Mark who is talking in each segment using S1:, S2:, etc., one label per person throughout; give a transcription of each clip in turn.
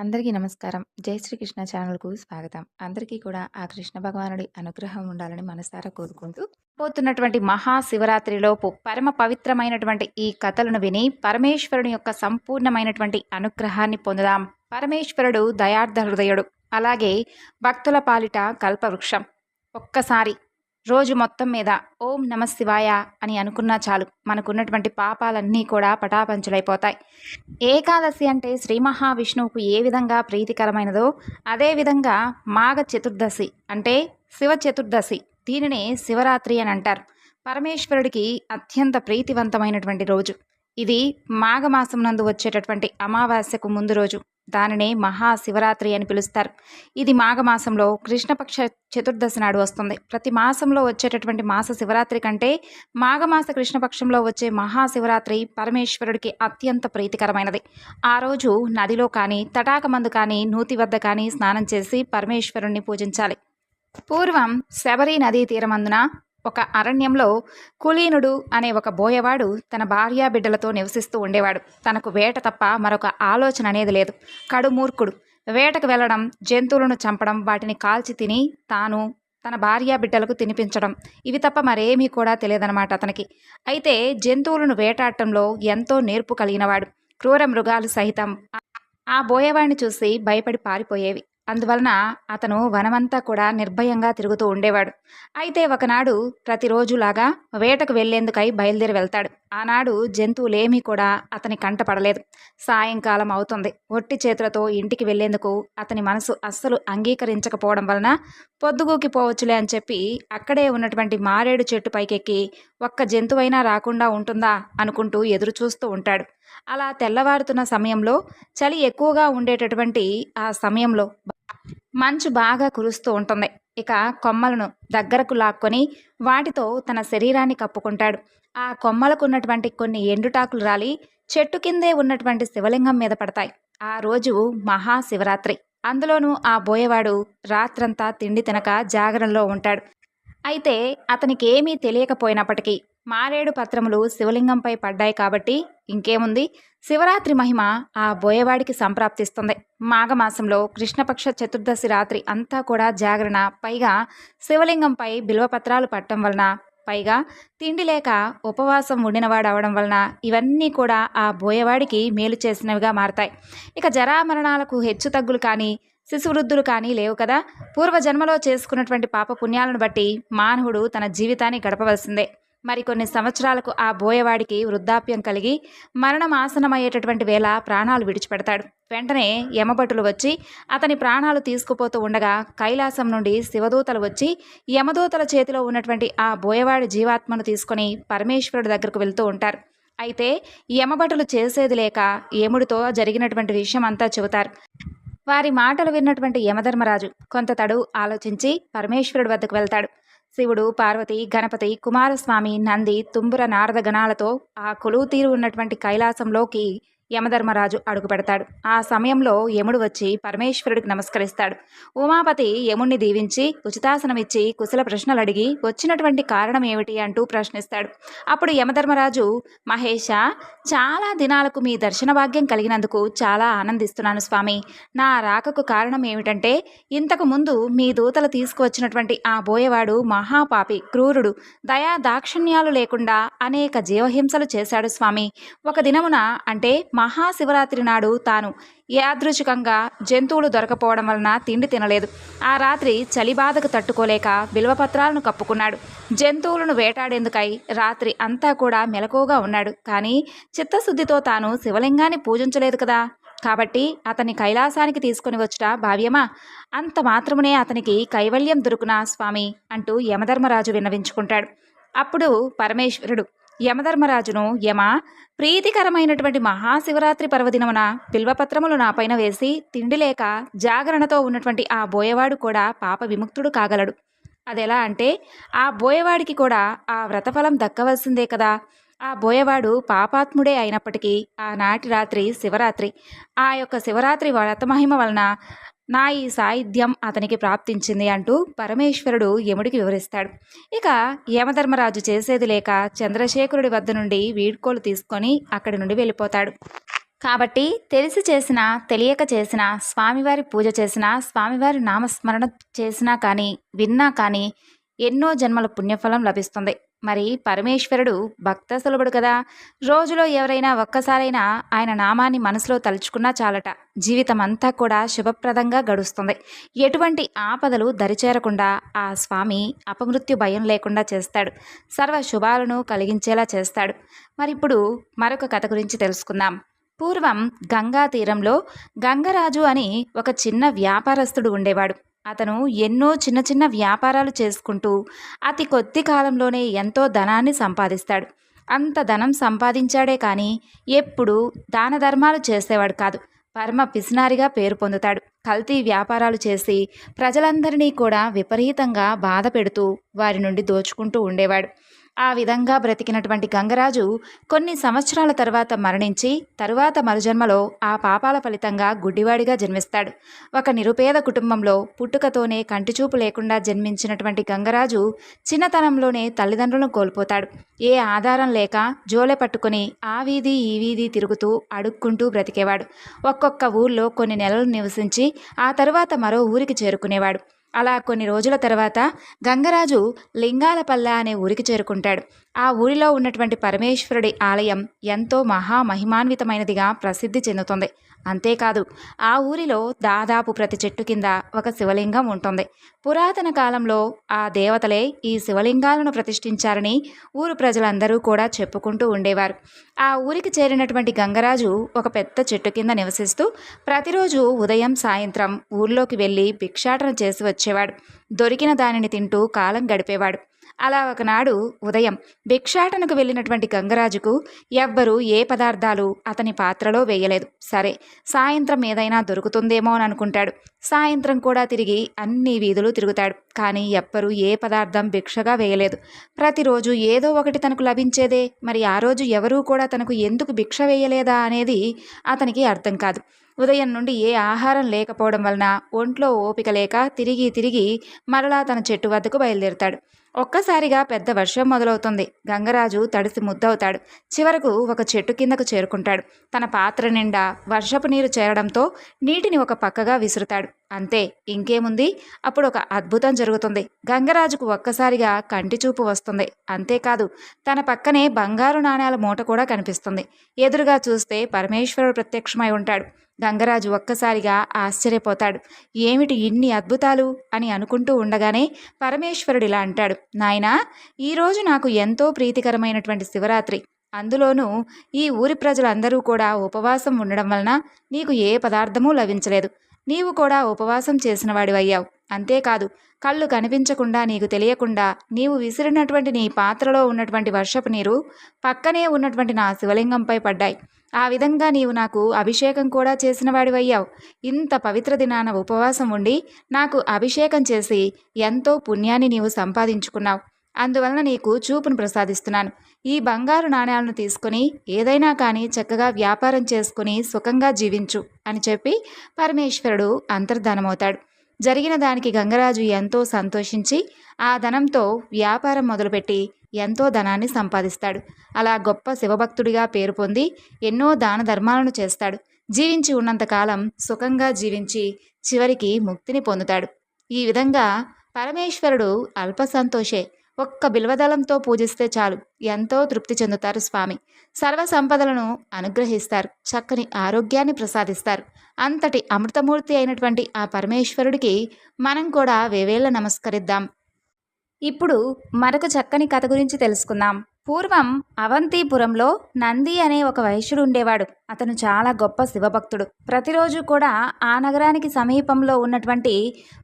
S1: అందరికీ నమస్కారం. జై శ్రీకృష్ణ ఛానల్కు స్వాగతం. అందరికీ కూడా ఆ కృష్ణ భగవానుడి అనుగ్రహం ఉండాలని మనసారా కోరుకుంటూ పోతున్నటువంటి మహాశివరాత్రిలోపు పరమ పవిత్రమైనటువంటి ఈ కథలను విని పరమేశ్వరుని యొక్క సంపూర్ణమైనటువంటి అనుగ్రహాన్ని పొందుదాం. పరమేశ్వరుడు దయార్థ హృదయుడు. అలాగే భక్తుల పాలిట కల్పవృక్షం. ఒక్కసారి రోజు మొత్తం మీద ఓం నమ శివాయ అని అనుకున్నా చాలు. మనకున్నటువంటి పాపాలన్నీ కూడా పటాపంచులైపోతాయి. ఏకాదశి అంటే శ్రీ మహావిష్ణువుకు ఏ విధంగా ప్రీతికరమైనదో అదేవిధంగా మాఘ చతుర్దశి అంటే శివ చతుర్దశి. దీనినే శివరాత్రి అని అంటారు. పరమేశ్వరుడికి అత్యంత ప్రీతివంతమైనటువంటి రోజు. ఇది మాఘమాసం నందు వచ్చేటటువంటి అమావాస్యకు ముందు రోజు. దానినే మహాశివరాత్రి అని పిలుస్తారు. ఇది మాఘమాసంలో కృష్ణపక్ష చతుర్దశి నాడు వస్తుంది. ప్రతి మాసంలో వచ్చేటటువంటి మాస శివరాత్రి కంటే మాఘమాస కృష్ణపక్షంలో వచ్చే మహాశివరాత్రి పరమేశ్వరుడికి అత్యంత ప్రీతికరమైనది. ఆ రోజు నదిలో కానీ తటాకమందు కానీ నూతి వద్ద కానీ స్నానం చేసి పరమేశ్వరుణ్ణి పూజించాలి. పూర్వం శబరి నదీ తీరమందున ఒక అరణ్యంలో కులీనుడు అనే ఒక బోయవాడు తన భార్యా బిడ్డలతో నివసిస్తూ ఉండేవాడు. తనకు వేట తప్ప మరొక ఆలోచన అనేది లేదు. కడుమూర్ఖుడు వేటకు వెళ్ళడం జంతువులను చంపడం వాటిని కాల్చి తిని తాను తన భార్యా బిడ్డలకు తినిపించడం ఇవి తప్ప మరేమీ కూడా తెలియదన్నమాట అతనికి. అయితే జంతువులను వేటాడటంలో ఎంతో నేర్పు కలిగినవాడు. క్రూర మృగాలు సహితం ఆ బోయవాడిని చూసి భయపడి పారిపోయేవి. అందువలన అతను వనమంతా కూడా నిర్భయంగా తిరుగుతూ ఉండేవాడు. అయితే ఒకనాడు ప్రతిరోజులాగా వేటకు వెళ్ళేందుకై బయలుదేరి వెళ్తాడు. ఆనాడు జంతువులేమీ కూడా అతని కంట పడలేదు. సాయంకాలం అవుతుంది. ఒట్టి చేతులతో ఇంటికి వెళ్ళేందుకు అతని మనసు అస్సలు అంగీకరించకపోవడం వలన పొద్దుగూకిపోవచ్చులే అని చెప్పి అక్కడే ఉన్నటువంటి మారేడు చెట్టు పైకెక్కి ఒక్క జంతువైనా రాకుండా ఉంటుందా అనుకుంటూ ఎదురు చూస్తూ ఉంటాడు. అలా తెల్లవారుతున్న సమయంలో చలి ఎక్కువగా ఉండేటటువంటి ఆ సమయంలో మంచు బాగా కురుస్తూ ఉంటుంది. ఇక కొమ్మలను దగ్గరకు లాక్కొని వాటితో తన శరీరాన్ని కప్పుకుంటాడు. ఆ కొమ్మలకు ఉన్నటువంటి కొన్ని ఎండుటాకులు రాలి చెట్టు కిందే ఉన్నటువంటి శివలింగం మీద పడతాయి. ఆ రోజు మహాశివరాత్రి. అందులోనూ ఆ బోయవాడు రాత్రంతా తిండి తినక జాగరణలో ఉంటాడు. అయితే అతనికి ఏమీ తెలియకపోయినప్పటికీ మారేడు పత్రములు శివలింగంపై పడ్డాయి కాబట్టి ఇంకేముంది? శివరాత్రి మహిమ ఆ బోయవాడికి సంప్రాప్తిస్తుంది. మాఘమాసంలో కృష్ణపక్ష చతుర్దశి రాత్రి అంతా కూడా జాగరణ పైగా శివలింగంపై బిల్వపత్రాలు పట్టడం వలన పైగా తిండి లేక ఉపవాసం ఉండినవాడు అవడం వలన ఇవన్నీ కూడా ఆ బోయవాడికి మేలు చేసినవిగా మారతాయి. ఇక జరామరణాలకు హెచ్చు తగ్గులు కానీ శిశువృద్ధులు కానీ లేవు కదా? పూర్వజన్మలో చేసుకున్నటువంటి పాప పుణ్యాలను బట్టి మానవుడు తన జీవితాన్ని గడపవలసిందే. మరికొన్ని సంవత్సరాలకు ఆ బోయవాడికి వృద్ధాప్యం కలిగి మరణం ఆసనమయ్యేటటువంటి వేళ ప్రాణాలు విడిచిపెడతాడు. వెంటనే యమభటులు వచ్చి అతని ప్రాణాలు తీసుకుపోతూ ఉండగా కైలాసం నుండి శివదూతలు వచ్చి యమదూతల చేతిలో ఉన్నటువంటి ఆ బోయవాడి జీవాత్మను తీసుకొని పరమేశ్వరుడి దగ్గరకు వెళ్తూ ఉంటారు. అయితే యమభటులు చేసేది లేక యముడితో జరిగినటువంటి విషయం అంతా చెబుతారు. వారి మాటలు విన్నటువంటి యమధర్మరాజు కొంత తడు ఆలోచించి పరమేశ్వరుడి వద్దకు వెళ్తాడు. శివుడు పార్వతి గణపతి కుమారస్వామి నంది తుంబుర నారద గణాలతో ఆ కొలువు తీరు ఉన్నటువంటి కైలాసంలోకి యమధర్మరాజు అడుగు పెడతాడు. ఆ సమయంలో యముడు వచ్చి పరమేశ్వరుడికి నమస్కరిస్తాడు. ఉమాపతి యముణ్ణి దీవించి ఉచితాసనమిచ్చి కుశల ప్రశ్నలు అడిగి వచ్చినటువంటి కారణం ఏమిటి అంటూ ప్రశ్నిస్తాడు. అప్పుడు యమధర్మరాజు మహేష చాలా దినాలకు మీ దర్శన భాగ్యం కలిగినందుకు చాలా ఆనందిస్తున్నాను స్వామి. నా రాకకు కారణం ఏమిటంటే ఇంతకు ముందు మీ దూతలు తీసుకువచ్చినటువంటి ఆ బోయవాడు మహాపాపి క్రూరుడు. దయా దాక్షిణ్యాలు లేకుండా అనేక జీవహింసలు చేశాడు స్వామి. ఒక దినమున అంటే మహాశివరాత్రి నాడు తాను యాదృచ్ఛికంగా జంతువులు దొరకపోవడం వలన తిండి తినలేదు. ఆ రాత్రి చలి బాధకు తట్టుకోలేక బిల్వపత్రాలను కప్పుకున్నాడు. జంతువులను వేటాడేందుకై రాత్రి అంతా కూడా మెలకువగా ఉన్నాడు. కానీ చిత్తశుద్ధితో తాను శివలింగాన్ని పూజించలేదు కదా. కాబట్టి అతన్ని కైలాసానికి తీసుకొని వచ్చుట భావ్యమా? అంత మాత్రమునే అతనికి కైవల్యం దొరుకునా స్వామి? అంటూ యమధర్మరాజు విన్నవించుకుంటాడు. అప్పుడు పరమేశ్వరుడు యమధర్మరాజును యమ ప్రీతికరమైనటువంటి మహాశివరాత్రి పర్వదినమున బిల్వపత్రములు నాపైన వేసి తిండి లేక జాగరణతో ఉన్నటువంటి ఆ బోయవాడు కూడా పాప విముక్తుడు కాగలడు. అదెలా అంటే ఆ బోయవాడికి కూడా ఆ వ్రతఫలం దక్కవలసిందే కదా. ఆ బోయవాడు పాపాత్ముడే అయినప్పటికీ ఆనాటి రాత్రి శివరాత్రి. ఆ యొక్క శివరాత్రి వ్రతమహిమ వలన నా ఈ సాహిత్యం అతనికి ప్రాప్తించింది అంటూ పరమేశ్వరుడు యముడికి వివరిస్తాడు. ఇక యమధర్మరాజు చేసేది లేక చంద్రశేఖరుడి వద్ద నుండి వీడ్కోలు తీసుకొని అక్కడి నుండి వెళ్ళిపోతాడు. కాబట్టి తెలిసి చేసినా తెలియక చేసినా స్వామివారి పూజ చేసినా స్వామివారి నామస్మరణ చేసినా కానీ విన్నా కానీ ఎన్నో జన్మల పుణ్యఫలం లభిస్తుంది. మరి పరమేశ్వరుడు భక్త సులభుడు కదా. రోజులో ఎవరైనా ఒక్కసారైనా ఆయన నామాన్ని మనసులో తలుచుకున్నా చాలట. జీవితం అంతా కూడా శుభప్రదంగా గడుస్తుంది. ఎటువంటి ఆపదలు దరిచేరకుండా ఆ స్వామి అపమృత్యు భయం లేకుండా చేస్తాడు. సర్వ శుభాలను కలిగించేలా చేస్తాడు. మరి ఇప్పుడు మరొక కథ గురించి తెలుసుకుందాం. పూర్వం గంగా తీరంలో గంగరాజు అని ఒక చిన్న వ్యాపారస్తుడు ఉండేవాడు. అతను ఎన్నో చిన్న చిన్న వ్యాపారాలు చేసుకుంటూ అతి కొద్ది కాలంలోనే ఎంతో ధనాన్ని సంపాదిస్తాడు. అంత ధనం సంపాదించాడే కానీ ఎప్పుడూ దాన ధర్మాలు చేసేవాడు కాదు. పరమ పిసినారిగా పేరు పొందుతాడు. కల్తీ వ్యాపారాలు చేసి ప్రజలందరినీ కూడా విపరీతంగా బాధ పెడుతూ వారి నుండి దోచుకుంటూ ఉండేవాడు. ఆ విధంగా బ్రతికినటువంటి గంగరాజు కొన్ని సంవత్సరాల తర్వాత మరణించి తరువాత మరుజన్మలో ఆ పాపాల ఫలితంగా గుడ్డివాడిగా జన్మిస్తాడు. ఒక నిరుపేద కుటుంబంలో పుట్టుకతోనే కంటిచూపు లేకుండా జన్మించినటువంటి గంగరాజు చిన్నతనంలోనే తల్లిదండ్రులను కోల్పోతాడు. ఏ ఆధారం లేక జోలె పట్టుకుని ఆ వీధి ఈ వీధి తిరుగుతూ అడుక్కుంటూ బ్రతికేవాడు. ఒక్కొక్క ఊర్లో కొన్ని నెలలు నివసించి ఆ తరువాత మరో ఊరికి చేరుకునేవాడు. అలా కొన్ని రోజుల తర్వాత గంగరాజు లింగాలపల్ల అనే ఊరికి చేరుకుంటాడు. ఆ ఊరిలో ఉన్నటువంటి పరమేశ్వరుడి ఆలయం ఎంతో మహామహిమాన్వితమైనదిగా ప్రసిద్ధి చెందుతుంది. అంతేకాదు ఆ ఊరిలో దాదాపు ప్రతి చెట్టు కింద ఒక శివలింగం ఉంటుంది. పురాతన కాలంలో ఆ దేవతలే ఈ శివలింగాలను ప్రతిష్ఠించారని ఊరు ప్రజలందరూ కూడా చెప్పుకుంటూ ఉండేవారు. ఆ ఊరికి చేరినటువంటి గంగరాజు ఒక పెద్ద చెట్టు కింద నివసిస్తూ ప్రతిరోజు ఉదయం సాయంత్రం ఊర్లోకి వెళ్ళి భిక్షాటన చేసి వచ్చేవాడు. దొరికిన దానిని తింటూ కాలం గడిపేవాడు. అలా ఒకనాడు ఉదయం భిక్షాటనకు వెళ్ళినటువంటి గంగరాజుకు ఎవ్వరూ ఏ పదార్థాలు అతని పాత్రలో వేయలేదు. సరే సాయంత్రం ఏదైనా దొరుకుతుందేమో అని అనుకుంటాడు. సాయంత్రం కూడా తిరిగి అన్ని వీధులు తిరుగుతాడు. కానీ ఎవ్వరూ ఏ పదార్థం భిక్షగా వేయలేదు. ప్రతిరోజు ఏదో ఒకటి తనకు లభించేదే. మరి ఆ రోజు ఎవరూ కూడా తనకు ఎందుకు భిక్ష వేయలేదా అనేది అతనికి అర్థం కాదు. ఉదయం నుండి ఏ ఆహారం లేకపోవడం వలన ఒంట్లో ఓపిక లేక తిరిగి తిరిగి మరలా తన చెట్టు వద్దకు బయలుదేరుతాడు. ఒక్కసారిగా పెద్ద వర్షం మొదలవుతుంది. గంగరాజు తడిసి ముద్దవుతాడు. చివరకు ఒక చెట్టు కిందకు చేరుకుంటాడు. తన పాత్ర నిండా వర్షపు నీరు చేరడంతో నీటిని ఒక పక్కగా విసురుతాడు. అంతే ఇంకేముంది? అప్పుడు ఒక అద్భుతం జరుగుతుంది. గంగరాజుకు ఒక్కసారిగా కంటి చూపు వస్తుంది. అంతేకాదు తన పక్కనే బంగారు నాణేల మూట కూడా కనిపిస్తుంది. ఎదురుగా చూస్తే పరమేశ్వరుడు ప్రత్యక్షమై ఉంటాడు. గంగరాజు ఒక్కసారిగా ఆశ్చర్యపోతాడు. ఏమిటి ఇన్ని అద్భుతాలు? అని అనుకుంటూ ఉండగానే పరమేశ్వరుడు ఇలా అంటాడు. నాయనా ఈరోజు నాకు ఎంతో ప్రీతికరమైనటువంటి శివరాత్రి. అందులోనూ ఈ ఊరి ప్రజలందరూ కూడా ఉపవాసం ఉండడం వలన నీకు ఏ పదార్థమూ లభించలేదు. నీవు కూడా ఉపవాసం చేసిన వాడివయ్యావు అంతేకాదు కళ్ళు కనిపించకుండా నీకు తెలియకుండా నీవు విసిరినటువంటి నీ పాత్రలో ఉన్నటువంటి వర్షపు నీరు పక్కనే ఉన్నటువంటి నా శివలింగంపై పడ్డాయి. ఆ విధంగా నీవు నాకు అభిషేకం కూడా చేసిన వాడివయ్యావు ఇంత పవిత్ర దినాన ఉపవాసం ఉండి నాకు అభిషేకం చేసి ఎంతో పుణ్యాన్ని నీవు సంపాదించుకున్నావు. అందువలన నీకు చూపును ప్రసాదిస్తున్నాను. ఈ బంగారు నాణ్యాలను తీసుకుని ఏదైనా కానీ చక్కగా వ్యాపారం చేసుకుని సుఖంగా జీవించు అని చెప్పి పరమేశ్వరుడు అంతర్ధానమవుతాడు. జరిగిన దానికి గంగరాజు ఎంతో సంతోషించి ఆ ధనంతో వ్యాపారం మొదలుపెట్టి ఎంతో ధనాన్ని సంపాదిస్తాడు. అలా గొప్ప శివభక్తుడిగా పేరు పొంది ఎన్నో దాన ధర్మాలను చేస్తాడు. జీవించి ఉన్నంతకాలం సుఖంగా జీవించి చివరికి ముక్తిని పొందుతాడు. ఈ విధంగా పరమేశ్వరుడు అల్ప సంతోషే. ఒక్క బిల్వదళంతో పూజిస్తే చాలు. ఎంతో తృప్తి చెందుతారు స్వామి. సర్వ సంపదలను అనుగ్రహిస్తారు. చక్కని ఆరోగ్యాన్ని ప్రసాదిస్తారు. అంతటి అమృతమూర్తి అయినటువంటి ఆ పరమేశ్వరుడికి మనం కూడా వేవేళ్ళ నమస్కరిద్దాం. ఇప్పుడు మరొక చక్కని కథ గురించి తెలుసుకుందాం. పూర్వం అవంతిపురంలో నంది అనే ఒక వైశ్యుడు ఉండేవాడు. అతను చాలా గొప్ప శివభక్తుడు. ప్రతిరోజు కూడా ఆ నగరానికి సమీపంలో ఉన్నటువంటి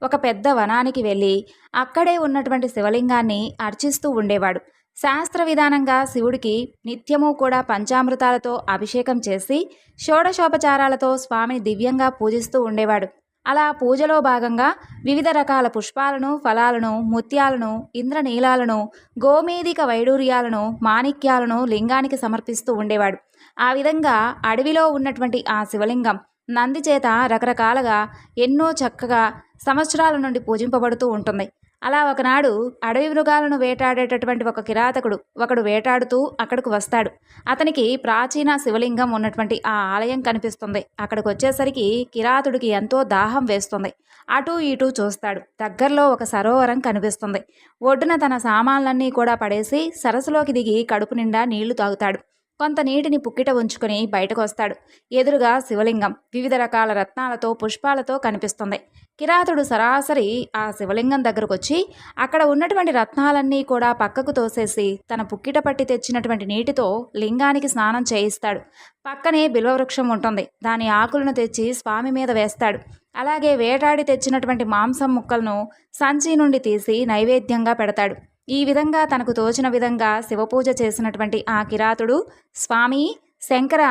S1: ఒక పెద్ద వనానికి వెళ్ళి అక్కడే ఉన్నటువంటి శివలింగాన్ని అర్చిస్తూ ఉండేవాడు. శాస్త్ర విధానంగా శివుడికి నిత్యము కూడా పంచామృతాలతో అభిషేకం చేసి షోడశోపచారాలతో స్వామిని దివ్యంగా పూజిస్తూ ఉండేవాడు. అలా పూజలో భాగంగా వివిధ రకాల పుష్పాలను ఫలాలను ముత్యాలను ఇంద్రనీలాలను గోమేదిక వైడూర్యాలను మాణిక్యాలను లింగానికి సమర్పిస్తూ ఉండేవాడు. ఆ విధంగా అడవిలో ఉన్నటువంటి ఆ శివలింగం నంది చేత రకరకాలుగా ఎన్నో చక్కగా సంవత్సరాల నుండి పూజింపబడుతూ ఉంటుంది. అలా ఒకనాడు అడవి మృగాలను వేటాడేటటువంటి ఒక కిరాతకుడు ఒకడు వేటాడుతూ అక్కడికి వస్తాడు. అతనికి ప్రాచీన శివలింగం ఉన్నటువంటి ఆ ఆలయం కనిపిస్తుంది. అక్కడికి వచ్చేసరికి కిరాతుడికి ఎంతో దాహం వేస్తుంది. అటూ ఇటూ చూస్తాడు. దగ్గరలో ఒక సరోవరం కనిపిస్తుంది. ఒడ్డున తన సామాన్లన్నీ కూడా పడేసి సరస్సులోకి దిగి కడుపు నిండా నీళ్ళు తాగుతాడు. కొంత నీటిని పుక్కిట ఉంచుకొని బయటకు వస్తాడు ఎదురుగా శివలింగం. వివిధ రకాల రత్నాలతో పుష్పాలతో కనిపిస్తుంది. కిరాతుడు సరాసరి ఆ శివలింగం దగ్గరకు వచ్చి అక్కడ ఉన్నటువంటి రత్నాలన్నీ కూడా పక్కకు తోసేసి తన పుక్కిట పట్టి తెచ్చినటువంటి నీటితో లింగానికి స్నానం చేయిస్తాడు. పక్కనే బిల్వవృక్షం ఉంటుంది. దాని ఆకులను తెచ్చి స్వామి మీద వేస్తాడు. అలాగే వేటాడి తెచ్చినటువంటి మాంసం ముక్కలను సంచి నుండి తీసి నైవేద్యంగా పెడతాడు. ఈ విధంగా తనకు తోచిన విధంగా శివపూజ చేసినటువంటి ఆ కిరాతుడు స్వామి శంకర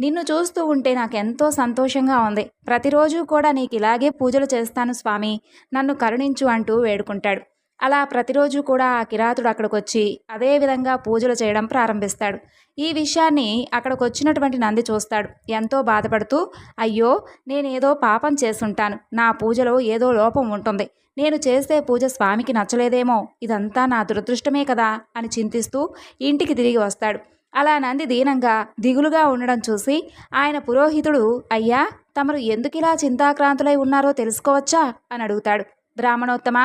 S1: నిన్ను చూస్తూ ఉంటే నాకెంతో సంతోషంగా ఉంది. ప్రతిరోజు కూడా నీకు ఇలాగే పూజలు చేస్తాను స్వామి. నన్ను కరుణించు అంటూ వేడుకుంటాడు. అలా ప్రతిరోజు కూడా ఆ కిరాతుడు అక్కడికొచ్చి అదే విధంగా పూజలు చేయడం ప్రారంభిస్తాడు. ఈ విషయాన్ని అక్కడికి వచ్చినటువంటి నంది చూస్తాడు. ఎంతో బాధపడుతూ అయ్యో నేనేదో పాపం చేసుంటాను. నా పూజలో ఏదో లోపం ఉంటుంది. నేను చేసే పూజ స్వామికి నచ్చలేదేమో. ఇదంతా నా దురదృష్టమే కదా అని చింతిస్తూ ఇంటికి తిరిగి వస్తాడు. అలా నంది దీనంగా దిగులుగా ఉండడం చూసి ఆయన పురోహితుడు అయ్యా తమరు ఎందుకిలా చింతాక్రాంతులై ఉన్నారో తెలుసుకోవచ్చా? అని అడుగుతాడు. బ్రాహ్మణోత్తమ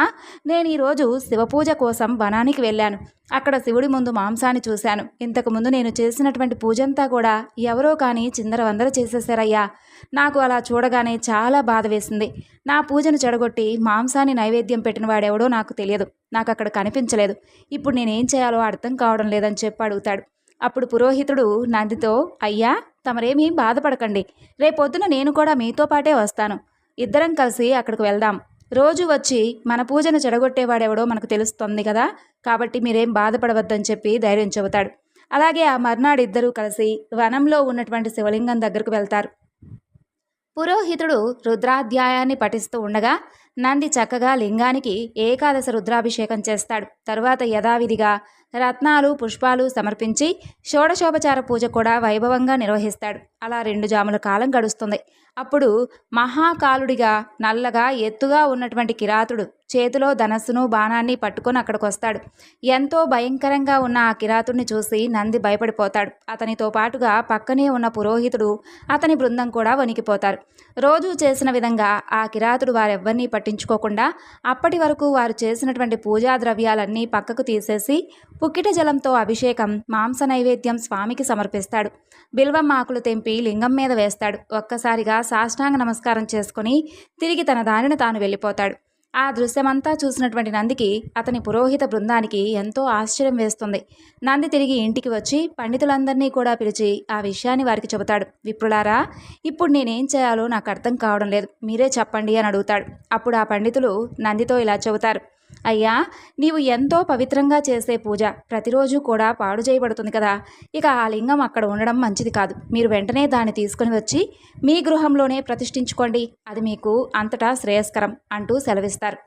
S1: నేను ఈరోజు శివపూజ కోసం వనానికి వెళ్ళాను. అక్కడ శివుడి ముందు మాంసాన్ని చూశాను. ఇంతకుముందు నేను చేసినటువంటి పూజంతా కూడా ఎవరో కానీ చిందరవందర చేసేశారయ్యా. నాకు అలా చూడగానే చాలా బాధ వేసింది. నా పూజను చెడగొట్టి మాంసాన్ని నైవేద్యం పెట్టిన వాడెవడో నాకు తెలియదు. నాకు అక్కడ కనిపించలేదు. ఇప్పుడు నేనేం చేయాలో అర్థం కావడం లేదని చెప్పి అడుగుతాడు. అప్పుడు పురోహితుడు నందితో అయ్యా తమరేమీ బాధపడకండి. రేపొద్దున నేను కూడా మీతో పాటే వస్తాను. ఇద్దరం కలిసి అక్కడికి వెళ్దాం. రోజు వచ్చి మన పూజను చెడగొట్టేవాడెవడో మనకు తెలుస్తుంది కదా. కాబట్టి మీరేం బాధపడవద్దని చెప్పి ధైర్యం చెబుతాడు. అలాగే ఆ మర్నాడు ఇద్దరూ కలిసి వనంలో ఉన్నటువంటి శివలింగం దగ్గరకు వెళ్తారు. పురోహితుడు రుద్రాధ్యాయాన్ని పఠిస్తూ ఉండగా నంది చక్కగా లింగానికి ఏకాదశ రుద్రాభిషేకం చేస్తాడు. తరువాత యథావిధిగా రత్నాలు పుష్పాలు సమర్పించి షోడశోపచార పూజ కూడా వైభవంగా నిర్వహిస్తాడు. అలా రెండు జాముల కాలం గడుస్తుంది. అప్పుడు మహాకాలుడిగా నల్లగా ఎత్తుగా ఉన్నటువంటి కిరాతుడు చేతిలో ధనస్సును బాణాన్ని పట్టుకొని అక్కడికి వస్తాడు ఎంతో భయంకరంగా ఉన్న ఆ కిరాతుడిని చూసి నంది భయపడిపోతాడు. అతనితో పాటుగా పక్కనే ఉన్న పురోహితుడు అతని బృందం కూడా వణికిపోతారు. రోజు చేసిన విధంగా ఆ కిరాతుడు వారెవ్వరినీ పట్టించుకోకుండా అప్పటి వరకు వారు చేసినటువంటి పూజా ద్రవ్యాలన్నీ పక్కకు తీసేసి పుక్కిట జలంతో అభిషేకం మాంస నైవేద్యం స్వామికి సమర్పిస్తాడు. బిల్వం ఆకులు తెంపి లింగం మీద వేస్తాడు. ఒక్కసారిగా సాష్టాంగ నమస్కారం చేసుకుని తిరిగి తన దానిని తాను వెళ్ళిపోతాడు. ఆ దృశ్యమంతా చూసినటువంటి నందికి అతని పురోహిత బృందానికి ఎంతో ఆశ్చర్యం వేస్తుంది. నంది తిరిగి ఇంటికి వచ్చి పండితులందరినీ కూడా పిలిచి ఆ విషయాన్ని వారికి చెబుతాడు. విప్రులారా ఇప్పుడు నేనేం చేయాలో నాకు అర్థం కావడం లేదు. మీరే చెప్పండి అని అడుగుతాడు. అప్పుడు ఆ పండితులు నందితో ఇలా చెబుతారు. అయ్యా నీవు ఎంతో పవిత్రంగా చేసే పూజ ప్రతిరోజు కూడా పాడు చేయబడుతుంది కదా. ఇక ఆ లింగం అక్కడ ఉండడం మంచిది కాదు. మీరు వెంటనే దాన్ని తీసుకుని వచ్చి మీ గృహంలోనే ప్రతిష్ఠించుకోండి. అది మీకు అంతటా శ్రేయస్కరం అంటూ సెలవిస్తారు.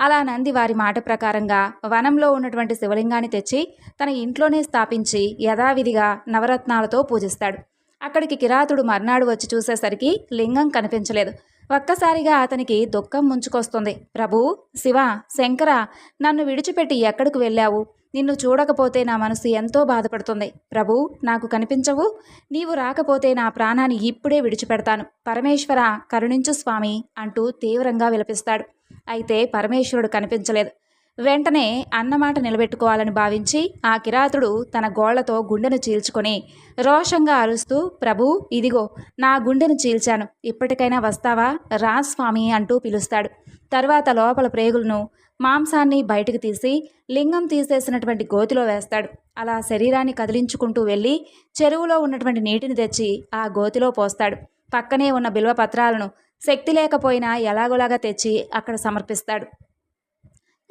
S1: అలా నంది వారి మాట ప్రకారంగా వనంలో ఉన్నటువంటి శివలింగాన్ని తెచ్చి తన ఇంట్లోనే స్థాపించి యథావిధిగా నవరత్నాలతో పూజిస్తాడు. అక్కడికి కిరాతుడు మర్నాడు వచ్చి చూసేసరికి లింగం కనిపించలేదు. ఒక్కసారిగా అతనికి దుఃఖం ముంచుకొస్తుంది. ప్రభు శివ శంకర నన్ను విడిచిపెట్టి ఎక్కడికి వెళ్ళావు? నిన్ను చూడకపోతే నా మనసు ఎంతో బాధపడుతుంది. ప్రభు నాకు కనిపించవు. నీవు రాకపోతే నా ప్రాణాన్ని ఇప్పుడే విడిచిపెడతాను. పరమేశ్వర కరుణించు స్వామి అంటూ తీవ్రంగా విలపిస్తాడు. అయితే పరమేశ్వరుడు కనిపించలేదు. వెంటనే అన్నమాట నిలబెట్టుకోవాలని భావించి ఆ కిరాతుడు తన గోళ్ళతో గుండెను చీల్చుకొని రోషంగా అరుస్తూ ప్రభు ఇదిగో నా గుండెను చీల్చాను. ఇప్పటికైనా వస్తావా? రా స్వామి అంటూ పిలుస్తాడు. తర్వాత లోపల ప్రేగులను మాంసాన్ని బయటకు తీసి లింగం తీసేసినటువంటి గోతిలో వేస్తాడు. అలా శరీరాన్ని కదిలించుకుంటూ వెళ్ళి చెరువులో ఉన్నటువంటి నీటిని తెచ్చి ఆ గోతిలో పోస్తాడు. పక్కనే ఉన్న బిల్వ పత్రాలను శక్తి లేకపోయినా ఎలాగోలాగా తెచ్చి అక్కడ సమర్పిస్తాడు.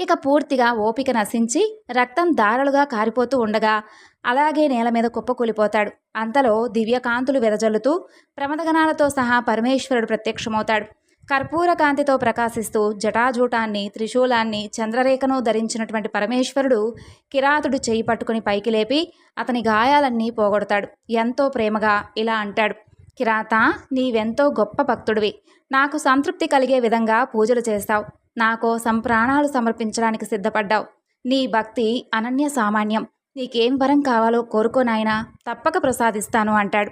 S1: ఇక పూర్తిగా ఓపిక నశించి రక్తం దారలుగా కారిపోతూ ఉండగా అలాగే నేల మీద కుప్పకూలిపోతాడు అంతలో దివ్యకాంతులు వెదజల్లుతూ ప్రమదగణాలతో సహా పరమేశ్వరుడు ప్రత్యక్షమవుతాడు. కర్పూర కాంతితో ప్రకాశిస్తూ జటాజూటాన్ని త్రిశూలాన్ని చంద్రరేఖను ధరించినటువంటి పరమేశ్వరుడు కిరాతుడు చేయి పట్టుకుని పైకి లేపి అతని గాయాలన్నీ పోగొడతాడు. ఎంతో ప్రేమగా ఇలా అంటాడు. కిరాత నీవెంతో గొప్ప భక్తుడివి. నాకు సంతృప్తి కలిగే విధంగా పూజలు చేస్తావు. నా కోసం ప్రాణాలు సమర్పించడానికి సిద్ధపడ్డావు. నీ భక్తి అనన్య సామాన్యం. నీకేం వరం కావాలో కోరుకోనాయనా తప్పక ప్రసాదిస్తాను అంటాడు.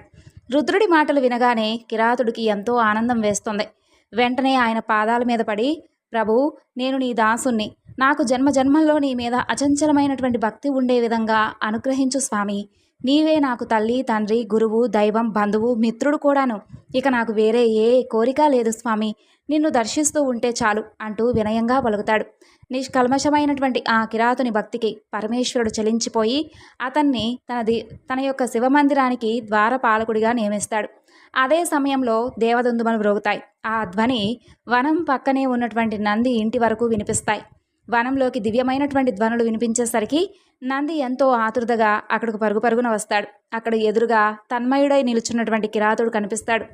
S1: రుద్రుడి మాటలు వినగానే కిరాతుడికి ఎంతో ఆనందం వేస్తుంది. వెంటనే ఆయన పాదాల మీద పడి ప్రభు నేను నీ దాసుణ్ణి. నాకు జన్మ జన్మల్లో నీ మీద అచంచలమైనటువంటి భక్తి ఉండే విధంగా అనుగ్రహించు స్వామి. నీవే నాకు తల్లి తండ్రి గురువు దైవం బంధువు మిత్రుడు కూడాను. ఇక నాకు వేరే ఏ కోరిక లేదు స్వామి. నిన్ను దర్శిస్తూ ఉంటే చాలు అంటూ వినయంగా పలుకుతాడు. నిష్కల్మషమైనటువంటి ఆ కిరాతుని భక్తికి పరమేశ్వరుడు చలించిపోయి అతన్ని తనది తన యొక్క శివమందిరానికి ద్వారపాలకుడిగా నియమిస్తాడు. అదే సమయంలో దేవదుందుమలు మ్రోగుతాయి. ఆ ధ్వని వనం పక్కనే ఉన్నటువంటి నంది ఇంటి వరకు వినిపిస్తాయి. వనంలోకి దివ్యమైనటువంటి ధ్వనులు వినిపించేసరికి నంది ఎంతో ఆతురతగా అక్కడికి పరుగు పరుగున వస్తాడు. అక్కడ ఎదురుగా తన్మయుడై నిలుచున్నటువంటి కిరాతుడు కనిపిస్తాడు.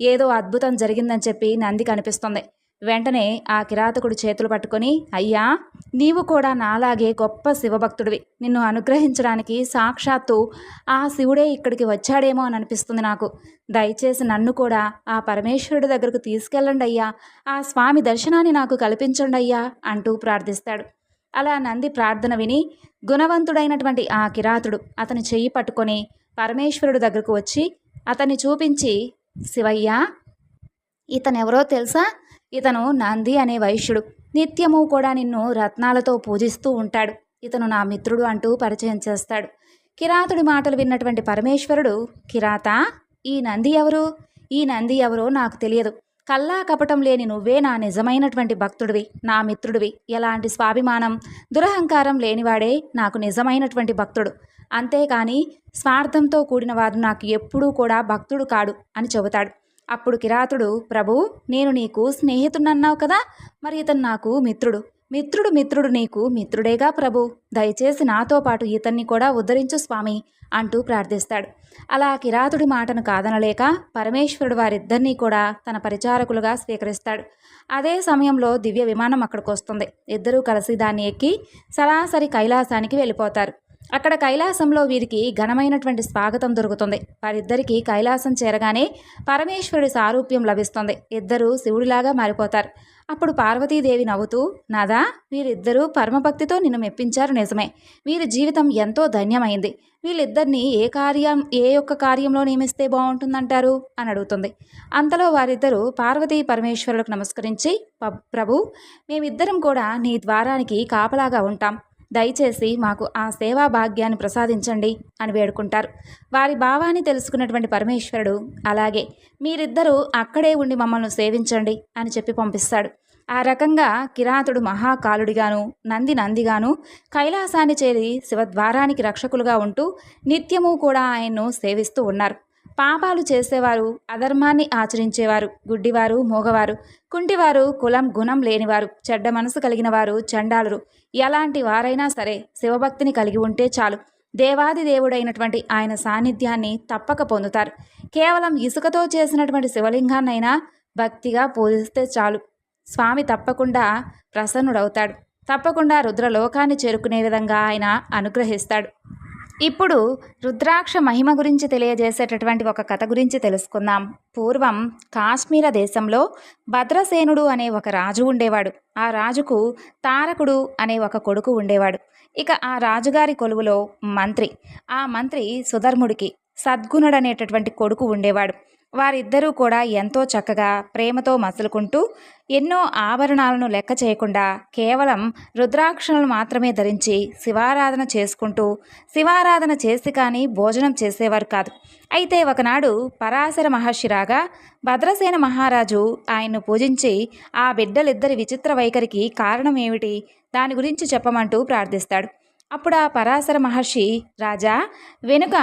S1: ఏదో అద్భుతం జరిగిందని చెప్పి నంది కనిపిస్తుంది. వెంటనే ఆ కిరాతకుడు చేతులు పట్టుకొని అయ్యా నీవు కూడా నాలాగే గొప్ప శివభక్తుడివి. నిన్ను అనుగ్రహించడానికి సాక్షాత్తు ఆ శివుడే ఇక్కడికి వచ్చాడేమో అని అనిపిస్తుంది నాకు. దయచేసి నన్ను కూడా ఆ పరమేశ్వరుడి దగ్గరకు తీసుకెళ్ళండి అయ్యా. ఆ స్వామి దర్శనాన్ని నాకు కల్పించండి అయ్యా అంటూ ప్రార్థిస్తాడు. అలా నంది ప్రార్థన విని గుణవంతుడైనటువంటి ఆ కిరాతుడు అతని చెయ్యి పట్టుకొని పరమేశ్వరుడు దగ్గరకు వచ్చి అతన్ని చూపించి శివయ్య ఇతనెవరో తెలుసా? ఇతను నంది అనే వైశ్యుడు. నిత్యము కూడా నిన్ను రత్నాలతో పూజిస్తూ ఉంటాడు. ఇతను నా మిత్రుడు అంటూ పరిచయం చేస్తాడు. కిరాతుడి మాటలు విన్నటువంటి పరమేశ్వరుడు కిరాత ఈ నంది ఎవరు? ఈ నంది ఎవరో నాకు తెలియదు. కల్లా కపటం లేని నువ్వే నా నిజమైనటువంటి భక్తుడివి నా మిత్రుడివి. ఎలాంటి స్వాభిమానం దురహంకారం లేనివాడే నాకు నిజమైనటువంటి భక్తుడు. అంతేకాని స్వార్థంతో కూడిన వాడు నాకు ఎప్పుడూ కూడా భక్తుడు కాడు అని చెబుతాడు. అప్పుడు కిరాతుడు ప్రభు నేను నీకు స్నేహితుడన్నావు కదా మరి ఇతను నాకు మిత్రుడు. మిత్రుడు మిత్రుడు నీకు మిత్రుడేగా ప్రభు. దయచేసి నాతో పాటు ఇతన్ని కూడా ఉద్ధరించు స్వామి అంటూ ప్రార్థిస్తాడు. అలా కిరాతుడి మాటను కాదనలేక పరమేశ్వరుడు వారిద్దరినీ కూడా తన పరిచారకులుగా స్వీకరిస్తాడు. అదే సమయంలో దివ్య విమానం అక్కడికి వస్తుంది ఇద్దరూ కలిసి దాన్ని ఎక్కి సరాసరి కైలాసానికి వెళ్ళిపోతారు. అక్కడ కైలాసంలో వీరికి ఘనమైనటువంటి స్వాగతం దొరుకుతుంది. వారిద్దరికీ కైలాసం చేరగానే పరమేశ్వరుడి సారూప్యం లభిస్తుంది. ఇద్దరూ శివుడిలాగా మారిపోతారు. అప్పుడు పార్వతీదేవి నవ్వుతూ నాదా వీరిద్దరూ పరమభక్తితో నిన్ను మెప్పించారు నిజమే. వీరి జీవితం ఎంతో ధన్యమైంది. వీళ్ళిద్దరినీ ఏ కార్యం ఏ యొక్క కార్యంలో నియమిస్తే బాగుంటుందంటారు? అని అడుగుతుంది. అంతలో వారిద్దరూ పార్వతీ పరమేశ్వరులకు నమస్కరించి ప్రభు మేమిద్దరం కూడా నీ ద్వారానికి కాపలాగా ఉంటాం. దయచేసి మాకు ఆ సేవా భాగ్యాన్ని ప్రసాదించండి అని వేడుకుంటారు. వారి భావాన్ని తెలుసుకున్నటువంటి పరమేశ్వరుడు అలాగే మీరిద్దరూ అక్కడే ఉండి మమ్మల్ని సేవించండి అని చెప్పి పంపిస్తాడు. ఆ రకంగా కిరాతుడు మహాకాలుడిగాను నంది నందిగాను కైలాసాన్ని చేరి శివద్వారానికి రక్షకులుగా ఉంటూ నిత్యము కూడా ఆయన్ను సేవిస్తూ ఉన్నారు. పాపాలు చేసేవారు అధర్మాన్ని ఆచరించేవారు గుడ్డివారు మోగవారు కుంటివారు కులం గుణం లేనివారు చెడ్డ మనసు కలిగిన వారు చండాలురు. ఎలాంటి వారైనా సరే శివభక్తిని కలిగి ఉంటే చాలు. దేవాది దేవుడైనటువంటి ఆయన సాన్నిధ్యాన్ని తప్పక పొందుతారు. కేవలం ఇసుకతో చేసినటువంటి శివలింగాన్నైనా భక్తిగా పూజిస్తే చాలు. స్వామి తప్పకుండా ప్రసన్నుడవుతాడు. తప్పకుండా రుద్రలోకాన్ని చేరుకునే విధంగా ఆయన అనుగ్రహిస్తాడు. ఇప్పుడు రుద్రాక్ష మహిమ గురించి తెలియజేసేటటువంటి ఒక కథ గురించి తెలుసుకుందాం. పూర్వం కాశ్మీర దేశంలో భద్రసేనుడు అనే ఒక రాజు ఉండేవాడు. ఆ రాజుకు తారకుడు అనే ఒక కొడుకు ఉండేవాడు. ఇక ఆ రాజుగారి కొలువులో మంత్రి. ఆ మంత్రి సుధర్ముడికి సద్గుణుడు అనేటటువంటి కొడుకు ఉండేవాడు. వారిద్దరూ కూడా ఎంతో చక్కగా ప్రేమతో మసులుకుంటూ ఎన్నో ఆభరణాలను లెక్క చేయకుండా కేవలం రుద్రాక్షలను మాత్రమే ధరించి శివారాధన చేసుకుంటూ శివారాధన చేసి కానీ భోజనం చేసేవారు కాదు. అయితే ఒకనాడు పరాశర మహర్షి రాగా భద్రసేన మహారాజు ఆయన్ను పూజించి ఆ బిడ్డలిద్దరి విచిత్ర వైఖరికి కారణం ఏమిటి? దాని గురించి చెప్పమంటూ ప్రార్థిస్తాడు. అప్పుడు ఆ పరాశర మహర్షి రాజా వెనుక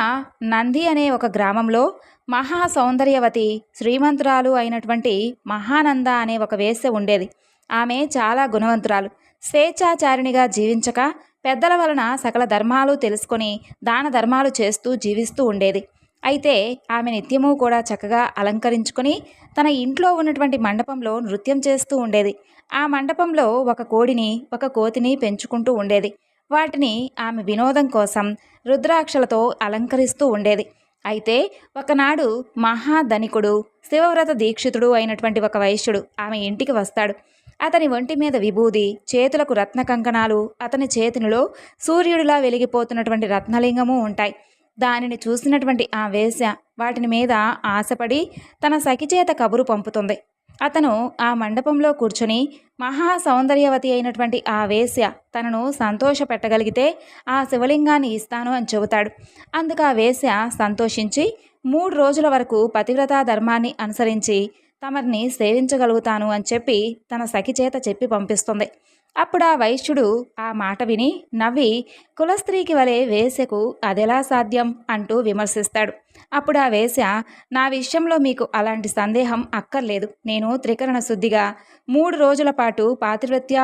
S1: నంది అనే ఒక గ్రామంలో మహా సౌందర్యవతి శ్రీమంతురాలు అయినటువంటి మహానంద అనే ఒక వేస ఉండేది. ఆమె చాలా గుణవంతురాలు. స్వేచ్ఛాచారిణిగా జీవించక పెద్దల వలన సకల ధర్మాలు తెలుసుకొని దాన ధర్మాలు చేస్తూ జీవిస్తూ ఉండేది. అయితే ఆమె నిత్యము కూడా చక్కగా అలంకరించుకొని తన ఇంట్లో ఉన్నటువంటి మండపంలో నృత్యం చేస్తూ ఉండేది. ఆ మండపంలో ఒక కోడిని ఒక కోతిని పెంచుకుంటూ ఉండేది. వాటిని ఆమె వినోదం కోసం రుద్రాక్షలతో అలంకరిస్తూ ఉండేది. అయితే ఒకనాడు మహాధనికుడు శివవ్రత దీక్షితుడు అయినటువంటి ఒక వైశ్యుడు ఆమె ఇంటికి వస్తాడు. అతని ఒంటి మీద విభూది చేతులకు రత్న కంకణాలు అతని చేతినిలో సూర్యుడిలా వెలిగిపోతున్నటువంటి రత్నలింగము ఉంటాయి. దానిని చూసినటువంటి ఆ వేశ్య వాటిని మీద ఆశపడి తన సఖిచేత కబురు పంపుతుంది. అతను ఆ మండపంలో కూర్చొని మహా సౌందర్యవతి అయినటువంటి ఆ వేశ్య తనను సంతోషపెట్టగలిగితే ఆ శివలింగాన్ని ఇస్తాను అని చెబుతాడు. అందుకు ఆ వేశ్య సంతోషించి మూడు రోజుల వరకు పతివ్రతా ధర్మాన్ని అనుసరించి తమరిని సేవించగలుగుతాను అని చెప్పి తన సఖి చేత చెప్పి పంపిస్తుంది. అప్పుడు ఆ వైశ్యుడు ఆ మాట విని నవ్వి కులస్త్రీకి వలె వేశ్యకు అదెలా సాధ్యం? అంటూ విమర్శిస్తాడు. అప్పుడు ఆ వేశ్య నా విషయంలో మీకు అలాంటి సందేహం అక్కర్లేదు. నేను త్రికరణ శుద్ధిగా మూడు రోజుల పాటు పాతివ్రత్య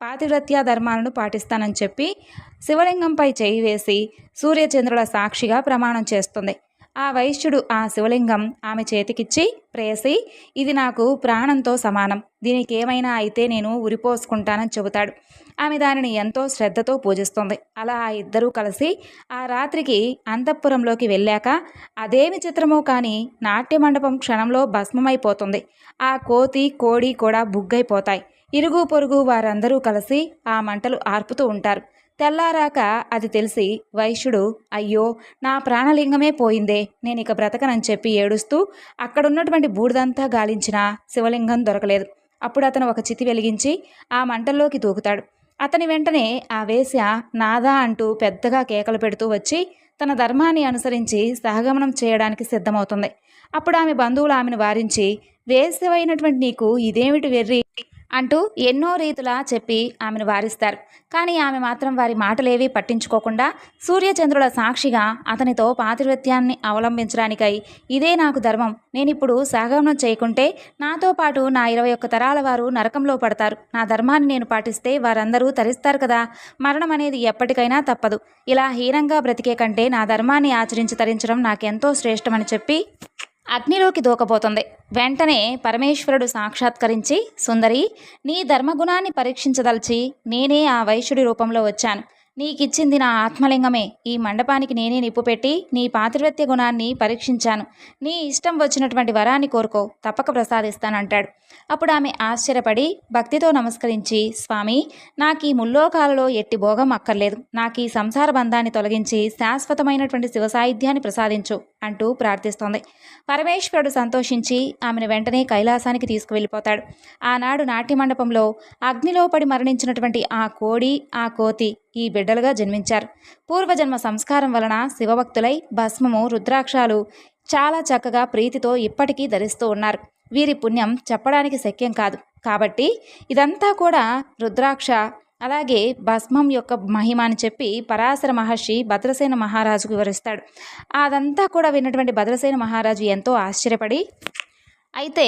S1: పాతివ్రత్య ధర్మాలను పాటిస్తానని చెప్పి శివలింగంపై చేయి వేసి సూర్యచంద్రుల సాక్షిగా ప్రమాణం చేస్తుంది. ఆ వైశ్యుడు ఆ శివలింగం ఆమె చేతికిచ్చి ప్రేసి ఇది నాకు ప్రాణంతో సమానం. దీనికి ఏమైనా అయితే నేను ఉరిపోసుకుంటానని చెబుతాడు. ఆమె దానిని ఎంతో శ్రద్ధతో పూజిస్తుంది. అలా ఆ ఇద్దరూ కలిసి ఆ రాత్రికి అంతఃపురంలోకి వెళ్ళాక అదేమి చిత్రమో కానీ నాట్య మండపం క్షణంలో భస్మమైపోతుంది. ఆ కోతి కోడి కూడా బుగ్గైపోతాయి. ఇరుగు పొరుగు వారందరూ కలిసి ఆ మంటలు ఆర్పుతూ ఉంటారు. తెల్లారాక అది తెలిసి వైశ్యుడు అయ్యో నా ప్రాణలింగమే పోయిందే. నేను ఇక బ్రతకనని చెప్పి ఏడుస్తూ అక్కడున్నటువంటి బూడిదంతా గాలించిన శివలింగం దొరకలేదు. అప్పుడు అతను ఒక చితి వెలిగించి ఆ మంటల్లోకి దూకుతాడు. అతని వెంటనే ఆ వేశ్య నాదా అంటూ పెద్దగా కేకలు పెడుతూ వచ్చి తన ధర్మాన్ని అనుసరించి సహగమనం చేయడానికి సిద్ధమవుతుంది. అప్పుడు ఆమె బంధువులు ఆమెను వారించి వేశ్యవైనటువంటి నీకు ఇదేమిటి వెర్రి? అంటూ ఎన్నో రీతులా చెప్పి ఆమెను వారిస్తారు. కానీ ఆమె మాత్రం వారి మాటలేవీ పట్టించుకోకుండా సూర్యచంద్రుల సాక్షిగా అతనితో పాతివృత్యాన్ని అవలంబించడానికై ఇదే నాకు ధర్మం నేనిప్పుడు సహగమనం చేయకుంటే నాతో పాటు నా ఇరవై ఒక్క తరాల వారు నరకంలో పడతారు. నా ధర్మాన్ని నేను పాటిస్తే వారందరూ తరిస్తారు కదా మరణం అనేది ఎప్పటికైనా తప్పదు. ఇలా హీనంగా బ్రతికే కంటే నా ధర్మాన్ని ఆచరించి తరించడం నాకెంతో శ్రేష్టమని చెప్పి అగ్నిలోకి దూకబోతుంది. వెంటనే పరమేశ్వరుడు సాక్షాత్కరించి సుందరి నీ ధర్మగుణాన్ని పరీక్షించదలిచి నేనే ఆ వైశ్యుడి రూపంలో వచ్చాను. నీకిచ్చింది నా ఆత్మలింగమే. ఈ మండపానికి నేనే నిప్పు పెట్టి నీ పాతివృత్య గుణాన్ని పరీక్షించాను. నీ ఇష్టం వచ్చినటువంటి వరాన్ని కోరుకో తప్పక ప్రసాదిస్తానంటాడు. అప్పుడు ఆమె ఆశ్చర్యపడి భక్తితో నమస్కరించి స్వామి నాకు ఈ ముల్లోకాలలో ఎట్టి భోగం అక్కర్లేదు. నాకు ఈ సంసార బంధాన్ని తొలగించి శాశ్వతమైనటువంటి శివ సాహిత్యాన్ని ప్రసాదించు. అంటూ ప్రార్థిస్తోంది. పరమేశ్వరుడు సంతోషించి ఆమెను వెంటనే కైలాసానికి తీసుకువెళ్ళిపోతాడు. ఆనాడు నాట్య మండపంలో అగ్నిలో పడి మరణించినటువంటి ఆ కోడి ఆ కోతి ఈ బిడ్డలుగా జన్మించారు. పూర్వజన్మ సంస్కారం వలన శివభక్తులై భస్మము రుద్రాక్షాలు చాలా చక్కగా ప్రీతితో ఇప్పటికీ ధరిస్తూ ఉన్నారు. వీరి పుణ్యం చెప్పడానికి శక్యం కాదు. కాబట్టి ఇదంతా కూడా రుద్రాక్ష అలాగే భస్మం యొక్క మహిమ అని చెప్పి పరాశర మహర్షి భద్రసేన మహారాజుకు వివరిస్తాడు. అదంతా కూడా విన్నటువంటి భద్రసేన మహారాజు ఎంతో ఆశ్చర్యపడి అయితే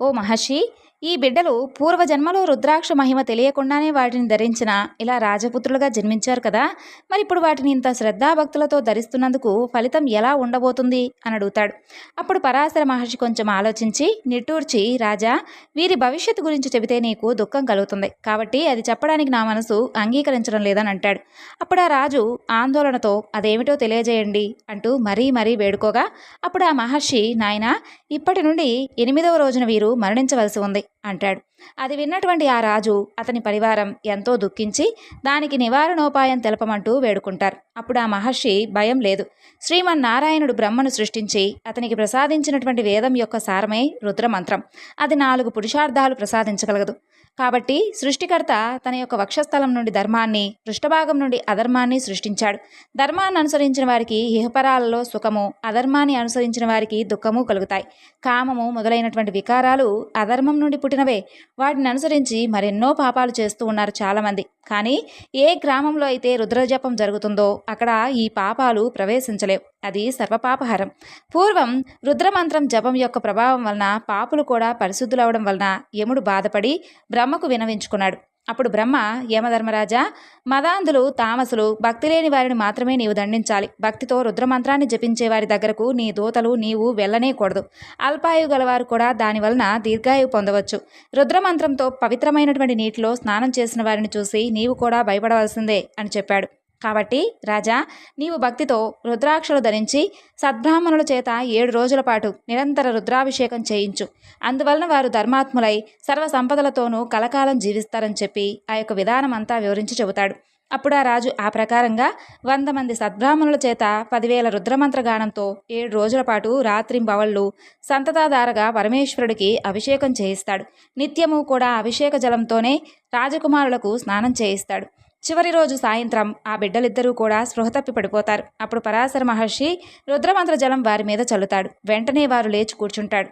S1: ఓ మహర్షి ఈ బిడ్డలు పూర్వజన్మలో రుద్రాక్ష మహిమ తెలియకుండానే వాటిని ధరించిన ఇలా రాజపుత్రులుగా జన్మించారు కదా. మరి ఇప్పుడు వాటిని ఇంత శ్రద్ధాభక్తులతో ధరిస్తున్నందుకు ఫలితం ఎలా ఉండబోతుంది అని అడుగుతాడు. అప్పుడు పరాశర మహర్షి కొంచెం ఆలోచించి నిట్టూర్చి రాజా వీరి భవిష్యత్తు గురించి చెబితే నీకు దుఃఖం కలుగుతుంది. కాబట్టి అది చెప్పడానికి నా మనసు అంగీకరించడం లేదని అంటాడు. అప్పుడు ఆ రాజు ఆందోళనతో అదేమిటో తెలియజేయండి అంటూ మరీ మరీ వేడుకోగా అప్పుడు ఆ మహర్షి నాయన ఇప్పటి నుండి ఎనిమిదవ రోజున వీరు మరణించవలసి ఉంది. అంటాడు. అది విన్నటువంటి ఆ రాజు అతని పరివారం ఎంతో దుఃఖించి దానికి నివారణోపాయం తెలపమంటూ వేడుకుంటారు. అప్పుడు ఆ మహర్షి భయం లేదు. శ్రీమన్నారాయణుడు బ్రహ్మను సృష్టించి అతనికి ప్రసాదించినటువంటి వేదం యొక్క సారమే రుద్రమంత్రం. అది నాలుగు పురుషార్థాలు ప్రసాదించగలగదు. కాబట్టి సృష్టికర్త తన యొక్క వక్షస్థలం నుండి ధర్మాన్ని పృష్ఠభాగం నుండి అధర్మాన్ని సృష్టించాడు. ధర్మాన్ని అనుసరించిన వారికి ఇహపరాలలో సుఖము అధర్మాన్ని అనుసరించిన వారికి దుఃఖము కలుగుతాయి. కామము మొదలైనటువంటి వికారాలు అధర్మం నుండి పుట్టినవే. వాటిని అనుసరించి మరెన్నో పాపాలు చేస్తూ ఉన్నారు చాలామంది. కానీ ఏ గ్రామంలో అయితే రుద్రజపం జరుగుతుందో అక్కడ ఈ పాపాలు ప్రవేశించలేవు. అది సర్వపాపహరం. పూర్వం రుద్రమంత్రం జపం యొక్క ప్రభావం వలన పాపులు కూడా పరిశుద్ధులవడం వలన యముడు బాధపడి బ్రహ్మ బ్రహ్మకు వినవించుకున్నాడు. అప్పుడు బ్రహ్మ యమధర్మరాజా మదాంధులు తామసులు భక్తి లేని వారిని మాత్రమే నీవు దండించాలి. భక్తితో రుద్రమంత్రాన్ని జపించే వారి దగ్గరకు నీ దూతలు నీవు వెళ్ళనే కూడదు అల్పాయు గలవారు కూడా దాని వలన దీర్ఘాయువు పొందవచ్చు. రుద్రమంత్రంతో పవిత్రమైనటువంటి నీటిలో స్నానం చేసిన వారిని చూసి నీవు కూడా భయపడవలసిందే అని చెప్పాడు. కాబట్టి రాజా నీవు భక్తితో రుద్రాక్షలు ధరించి సద్బ్రాహ్మణుల చేత ఏడు రోజుల పాటు నిరంతర రుద్రాభిషేకం చేయించు. అందువలన వారు ధర్మాత్ములై సర్వ సంపదలతోనూ కలకాలం జీవిస్తారని చెప్పి ఆ యొక్క విధానం అంతా వివరించి చెబుతాడు. అప్పుడు ఆ రాజు ఆ ప్రకారంగా వంద మంది సద్బ్రాహ్మణుల చేత పదివేల రుద్రమంత్రగానంతో ఏడు రోజుల పాటు రాత్రింబవళ్ళు సంతతాధారగా పరమేశ్వరుడికి అభిషేకం చేయిస్తాడు. నిత్యము కూడా అభిషేక జలంతోనే రాజకుమారులకు స్నానం చేయిస్తాడు. చివరి రోజు సాయంత్రం ఆ బిడ్డలిద్దరూ కూడా స్పృహ తప్పి పడిపోతారు. అప్పుడు పరాశర మహర్షి రుద్రమంత్ర జలం వారి మీద చల్లుతాడు. వెంటనే వారు లేచి కూర్చుంటాడు.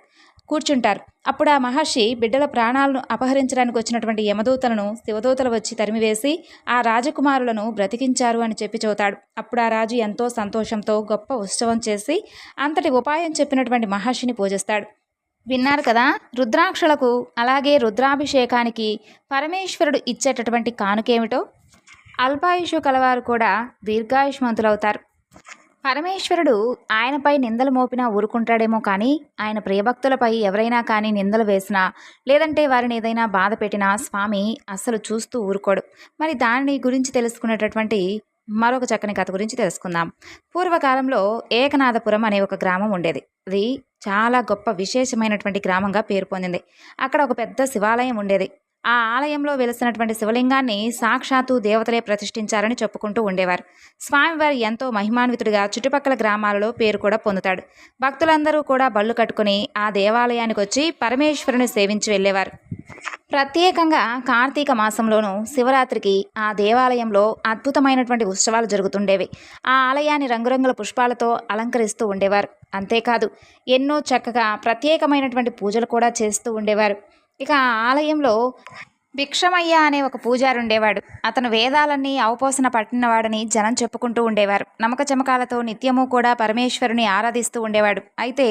S1: కూర్చుంటారు. అప్పుడు ఆ మహర్షి బిడ్డల ప్రాణాలను అపహరించడానికి వచ్చినటువంటి యమదూతలను శివదూతలు వచ్చి తరిమివేసి ఆ రాజకుమారులను బ్రతికించారు అని చెప్పి చెబుతాడు. అప్పుడు ఆ రాజు ఎంతో సంతోషంతో గొప్ప ఉత్సవం చేసి అంతటి ఉపాయం చెప్పినటువంటి మహర్షిని పూజిస్తాడు. విన్నారు కదా రుద్రాక్షలకు అలాగే రుద్రాభిషేకానికి పరమేశ్వరుడు ఇచ్చేటటువంటి కానుకేమిటో అల్పాయుషు కలవారు కూడా దీర్ఘాయుష్మంతులవుతారు. పరమేశ్వరుడు ఆయనపై నిందలు మోపినా ఊరుకుంటాడేమో కానీ ఆయన ప్రియభక్తులపై ఎవరైనా కానీ నిందలు వేసినా లేదంటే వారిని ఏదైనా బాధ పెట్టినా స్వామి అస్సలు చూస్తూ ఊరుకోడు. మరి దాని గురించి తెలుసుకునేటటువంటి మరొక చక్కని కథ గురించి తెలుసుకుందాం. పూర్వకాలంలో ఏకనాథపురం అనే ఒక గ్రామం ఉండేది. అది చాలా గొప్ప విశేషమైనటువంటి గ్రామంగా పేరు పొందింది. అక్కడ ఒక పెద్ద శివాలయం ఉండేది. ఆ ఆలయంలో వెలిసినటువంటి శివలింగాన్ని సాక్షాత్తు దేవతలే ప్రతిష్ఠించారని చెప్పుకుంటూ ఉండేవారు. స్వామివారి ఎంతో మహిమాన్వితుడిగా చుట్టుపక్కల గ్రామాలలో పేరు కూడా పొందుతాడు. భక్తులందరూ కూడా బళ్ళు కట్టుకుని ఆ దేవాలయానికి వచ్చి పరమేశ్వరుని సేవించి వెళ్ళేవారు. ప్రత్యేకంగా కార్తీక మాసంలోనూ శివరాత్రికి ఆ దేవాలయంలో అద్భుతమైనటువంటి ఉత్సవాలు జరుగుతుండేవి. ఆ ఆలయాన్ని రంగురంగుల పుష్పాలతో అలంకరిస్తూ ఉండేవారు. అంతేకాదు ఎన్నో చక్కగా ప్రత్యేకమైనటువంటి పూజలు కూడా చేస్తూ ఉండేవారు. ఇక ఆ ఆలయంలో భిక్షమయ్య అనే ఒక పూజారి ఉండేవాడు. అతను వేదాలన్నీ అవపోసన పట్టినవాడని జనం చెప్పుకుంటూ ఉండేవారు. నమ్మక చమకాలతో నిత్యము కూడా పరమేశ్వరుని ఆరాధిస్తూ ఉండేవాడు. అయితే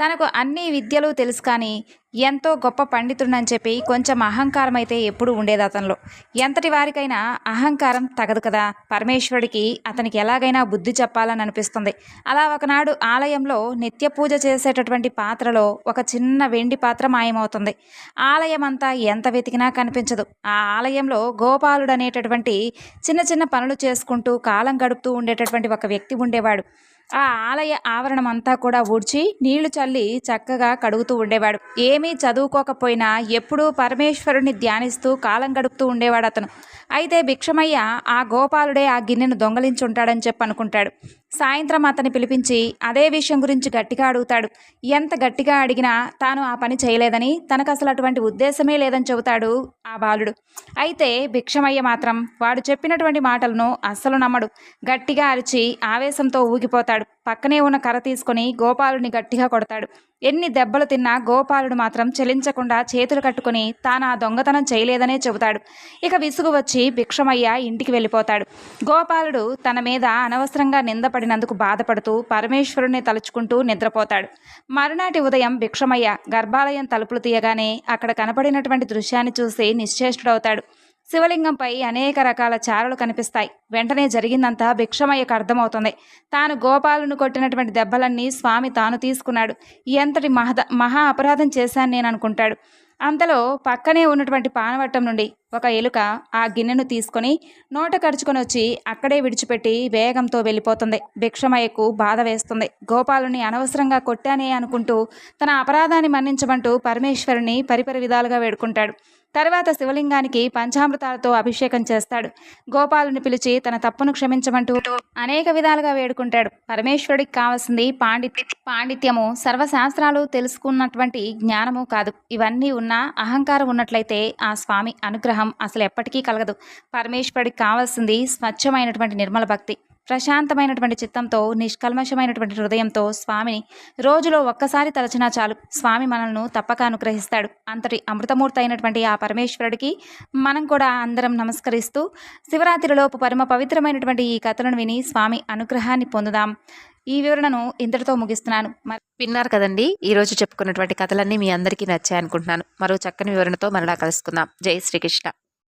S1: తనకు అన్ని విద్యలు తెలుసు కానీ ఎంతో గొప్ప పండితుడని చెప్పి కొంచెం అహంకారం అయితే ఎప్పుడూ ఉండేది అతనిలో. ఎంతటి వారికైనా అహంకారం తగదు కదా? పరమేశ్వరుడికి అతనికి ఎలాగైనా బుద్ధి చెప్పాలని అనిపిస్తుంది. అలా ఒకనాడు ఆలయంలో నిత్య పూజ చేసేటటువంటి పాత్రలో ఒక చిన్న వెండి పాత్ర మాయమవుతుంది. ఆలయం అంతా ఎంత వెతికినా కనిపించదు. ఆ ఆలయంలో గోపాలుడు అనేటటువంటి చిన్న చిన్న పనులు చేసుకుంటూ కాలం గడుపుతూ ఉండేటటువంటి ఒక వ్యక్తి ఉండేవాడు. ఆ ఆలయ ఆవరణం అంతా కూడా ఊడ్చి నీళ్ళు చల్లి చక్కగా కడుగుతూ ఉండేవాడు. ఏమీ చదువుకోకపోయినా ఎప్పుడూ పరమేశ్వరుని ధ్యానిస్తూ కాలం గడుపుతూ ఉండేవాడు అతను అయితే భిక్షమయ్య ఆ గోపాలుడే ఆ గిన్నెను దొంగలించుంటాడని చెప్పి అనుకుంటాడు సాయంత్రం అతన్ని పిలిపించి అదే విషయం గురించి గట్టిగా అడుగుతాడు. ఎంత గట్టిగా అడిగినా తాను ఆ పని చేయలేదని తనకు అసలు అటువంటి ఉద్దేశమే లేదని చెబుతాడు ఆ బాలుడు. అయితే భిక్షమయ్య మాత్రం వాడు చెప్పినటువంటి మాటలను అస్సలు నమ్మడు. గట్టిగా అరిచి ఆవేశంతో ఊగిపోతాడు. పక్కనే ఉన్న కర్ర తీసుకొని గోపాలుని గట్టిగా కొడతాడు. ఎన్ని దెబ్బలు తిన్నా గోపాలుడు మాత్రం చెలించకుండా చేతులు కట్టుకొని తాను ఆ దొంగతనం చేయలేదనే చెబుతాడు. ఇక విసుగు వచ్చి భిక్షమయ్య ఇంటికి వెళ్ళిపోతాడు. గోపాలుడు తన మీద అనవసరంగా నిందపడినందుకు బాధపడుతూ పరమేశ్వరుని తలుచుకుంటూ నిద్రపోతాడు. మరునాటి ఉదయం భిక్షమయ్య గర్భాలయం తలుపులు తీయగానే అక్కడ కనపడినటువంటి దృశ్యాన్ని చూసి నిశ్చేష్టుడవుతాడు. శివలింగంపై అనేక రకాల చారలు కనిపిస్తాయి. వెంటనే జరిగిందంతా భిక్షమయ్యకు అర్థమవుతుంది. తాను గోపాలను కొట్టినటువంటి దెబ్బలన్నీ స్వామి తాను తీసుకున్నాడు. ఎంతటి మహద మహా అపరాధం చేశాను నేను అనుకుంటాడు. అంతలో పక్కనే ఉన్నటువంటి పానవట్టం నుండి ఒక ఎలుక ఆ గిన్నెను తీసుకొని నోట కరుచుకొని వచ్చి అక్కడే విడిచిపెట్టి వేగంతో వెళ్ళిపోతుంది. భిక్షమయ్యకు బాధ వేస్తుంది. గోపాలుని అనవసరంగా కొట్టానే అనుకుంటూ తన అపరాధాన్ని మన్నించమంటూ పరమేశ్వరుని పరిపరి విధాలుగా వేడుకుంటాడు. తర్వాత శివలింగానికి పంచామృతాలతో అభిషేకం చేస్తాడు. గోపాలుని పిలిచి తన తప్పును క్షమించమంటూ అనేక విధాలుగా వేడుకుంటాడు. పరమేశ్వరుడికి కావాల్సింది పాండిత్య పాండిత్యము. సర్వశాస్త్రాలు తెలుసుకున్నటువంటి జ్ఞానము కాదు. ఇవన్నీ ఉన్నా అహంకారం ఉన్నట్లయితే ఆ స్వామి అనుగ్రహం అసలు ఎప్పటికీ కలగదు. పరమేశ్వరుడికి కావాల్సింది స్వచ్ఛమైనటువంటి నిర్మల భక్తి. ప్రశాంతమైనటువంటి చిత్తంతో నిష్కల్మషమైనటువంటి హృదయంతో స్వామిని రోజులో ఒక్కసారి తలచినా చాలు. స్వామి మనల్ని తప్పక అనుగ్రహిస్తాడు. అంతటి అమృతమూర్తి అయినటువంటి ఆ పరమేశ్వరుడికి మనం కూడా అందరం నమస్కరిస్తూ శివరాత్రిలోపు పరమ పవిత్రమైనటువంటి ఈ కథలను విని స్వామి అనుగ్రహాన్ని పొందుదాం. ఈ వివరణను ఇంతటితో ముగిస్తున్నాను. మరి
S2: విన్నారు కదండి? ఈరోజు చెప్పుకున్నటువంటి కథలన్నీ మీ అందరికీ నచ్చాయి అనుకుంటున్నాను మరో చక్కని వివరణతో మరలా కలుసుకుందాం. జై శ్రీకృష్ణ.